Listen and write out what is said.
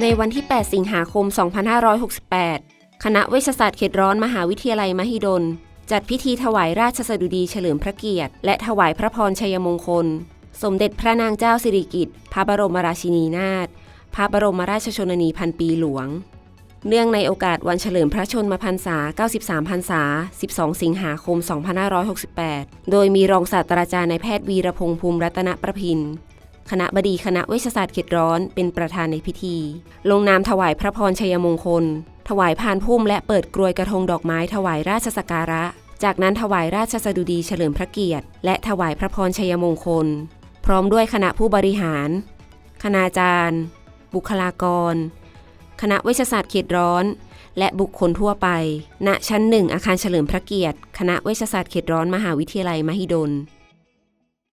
ในวันที่ 8 สิงหาคม 2568 คณะเวชศาสตร์เขตร้อนมหาวิทยาลัยมหิดล จัดพิธีถวายราชสดุดีเฉลิมพระเกียรติ และถวายพระพรชัยมงคล สมเด็จพระนางเจ้าสิริกิติ์พระบรมราชินีนาถพระบรมราชชนนีพันปีหลวง เนื่องในโอกาสวันเฉลิมพระชนมพรรษา 93 พรรษา 12 สิงหาคม 2568 โดยมีรองศาสตราจารย์นายแพทย์วีรพงษ์ภูมิรัตนประพิน คณะบดีคณะเวชศาสตร์เขตร้อนเป็นประธานในพิธี ลงนามถวายพระพรชัยมงคล ถวายพานพุ่มและเปิดกรวยกระทงดอกไม้ถวายราชสักการะ จากนั้นถวายราชสดุดีเฉลิมพระเกียรติ และถวายพระพรชัยมงคล พร้อมด้วยคณะผู้บริหาร คณาจารย์ บุคลากร คณะเวชศาสตร์เขตร้อน และบุคคลทั่วไป ณชั้นหนึ่งอาคารเฉลิมพระเกียรติ คณะเวชศาสตร์เขตร้อนมหาวิทยาลัยมหิดล